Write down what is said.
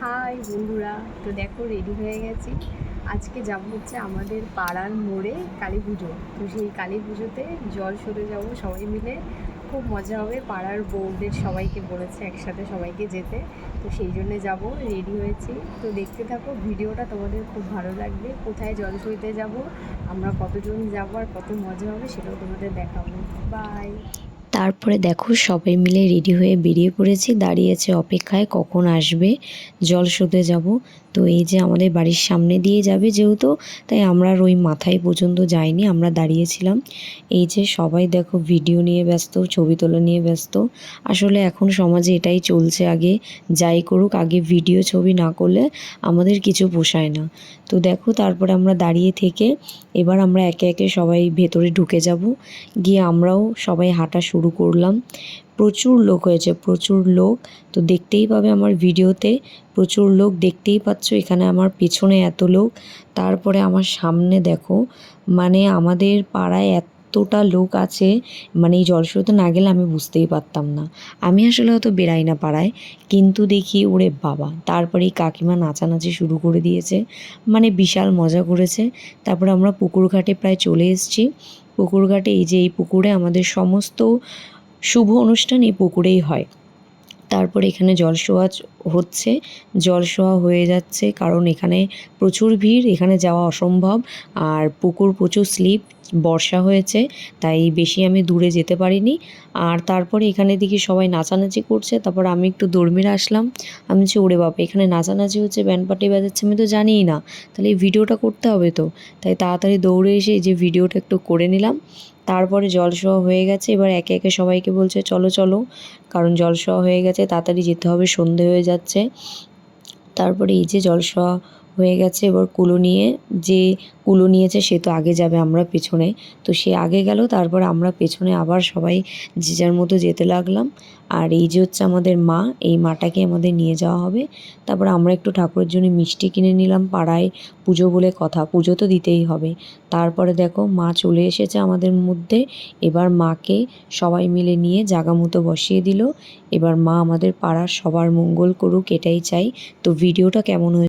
High বন্ধুরা, তো দেখো রেডি হয়ে গেছি। আজকে যাব হচ্ছে আমাদের পাড়ার মোড়ে কালী পুজো। তো সেই কালী পুজোতে জল সরে যাব সবাই মিলে। খুব মজা হবে, পাড়ার বউদের সবাইকে বলেছে একসাথে সবাইকে যেতে। তো সেই জন্য যাব রেডি হয়েছি। তো দেখতে থাকো, ভিডিওটা তোমাদের খুব ভালো লাগবে। কোথায় জল সইতে যাব, আমরা কতজন যাব আর কত মজা হবে সেটাও তোমাদের দেখাবো। বাই তারপরে দেখো সবাই মিলে রেডি হয়ে বেরিয়ে পড়েছি। দাঁড়িয়েছে অপেক্ষায়, কখন আসবে? জল শোধে যাব। তো এই যে আমাদের বাড়ির সামনে দিয়ে যাবে যেহেতু, তাই আমরা ওই মাথায় পর্যন্ত যাইনি, আমরা দাঁড়িয়েছিলাম। এই যে সবাই দেখো ভিডিও নিয়ে ব্যস্ত, ছবি তোলা নিয়ে ব্যস্ত। আসলে এখন সমাজে এটাই চলছে আগে, যাই করুক, আগে ভিডিও ছবি না করলে আমাদের কিছু পোষায় না। তো দেখো তারপরে আমরা দাঁড়িয়ে থেকে, এবার আমরা একে একে সবাই ভেতরে ঢুকে যাব। গিয়ে আমরাও সবাই হাঁটা শুরু করলাম। প্রচুর লোক হয়েছে, প্রচুর লোক। তো দেখতেই পাবে আমার ভিডিওতে, প্রচুর লোক দেখতেই পাচ্ছ এখানে আমার পেছনে এত লোক। তারপরে আমার সামনে দেখো মানে আমাদের পাড়ায় এত এতটা লোক আছে মানে এই জলস্রোতে না গেলে আমি বুঝতেই পারতাম না। আমি আসলে হয়তো বেরাই না পাড়ায়, কিন্তু দেখি ওরে বাবা, তারপরে কাকিমা নাচানাচি শুরু করে দিয়েছে মানে বিশাল মজা করেছে। তারপরে আমরা পুকুর ঘাটে প্রায় চলে এসেছি। পুকুর ঘাটে এই যে এই পুকুরে আমাদের সমস্ত শুভ অনুষ্ঠান এই পুকুরেই হয়। তারপরে এখানে জলসোয়া হচ্ছে। জলসোয়া হয়ে যাচ্ছে কারণ এখানে প্রচুর ভিড়, এখানে যাওয়া অসম্ভব। আর পুকুর প্রচুর স্লিপ, বর্ষা হয়েছে, তাই বেশি আমি দূরে যেতে পারিনি। আর তারপরে এখানে দেখি সবাই নাচানাচি করছে, তারপর আমি একটু দৌড়মিরে আসলাম। আমি যে ওরে বাবা এখানে নাচানাচি হচ্ছে, ব্যান্ড পার্টি বাজাচ্ছে, আমি তো জানিই না। তাহলে এই ভিডিওটা করতে হবে তো? তাই তাড়াতাড়ি দৌড়ে এসে যে ভিডিওটা একটু করে নিলাম। তারপরে জলসোয়া হয়ে গেছে। এবার একে একে সবাইকে বলছে, চলো চলো। কারণ জলসোয়া হয়ে গেছে, তাড়াতাড়ি যেতে হবে, সন্ধে হয়ে যাচ্ছে। তারপরে এই যে জলসোয়া হয়ে গেছে। এবার কুলো নিয়ে, যে কুলো নিয়েছে সে তো আগে যাবে আমরা পেছনে। তো সে আগে গেল, তারপর আমরা পেছনে আবার সবাই যে যার মতো যেতে লাগলাম। আর এই যে হচ্ছে আমাদের মা, এই মাটাকে আমাদের নিয়ে যাওয়া হবে। তারপর আমরা একটু ঠাকুরের জন্য মিষ্টি কিনে নিলাম পাড়ায় পুজো বলে কথা। পুজো তো দিতেই হবে। তারপরে দেখো, মা চলে এসেছে আমাদের মধ্যে। এবার মাকে সবাই মিলে নিয়ে জাগা মতো বসিয়ে দিল। এবার মা আমাদের পাড়ার সবার মঙ্গল করুক, এটাই চাই। তো ভিডিওটা কেমন হয়েছে?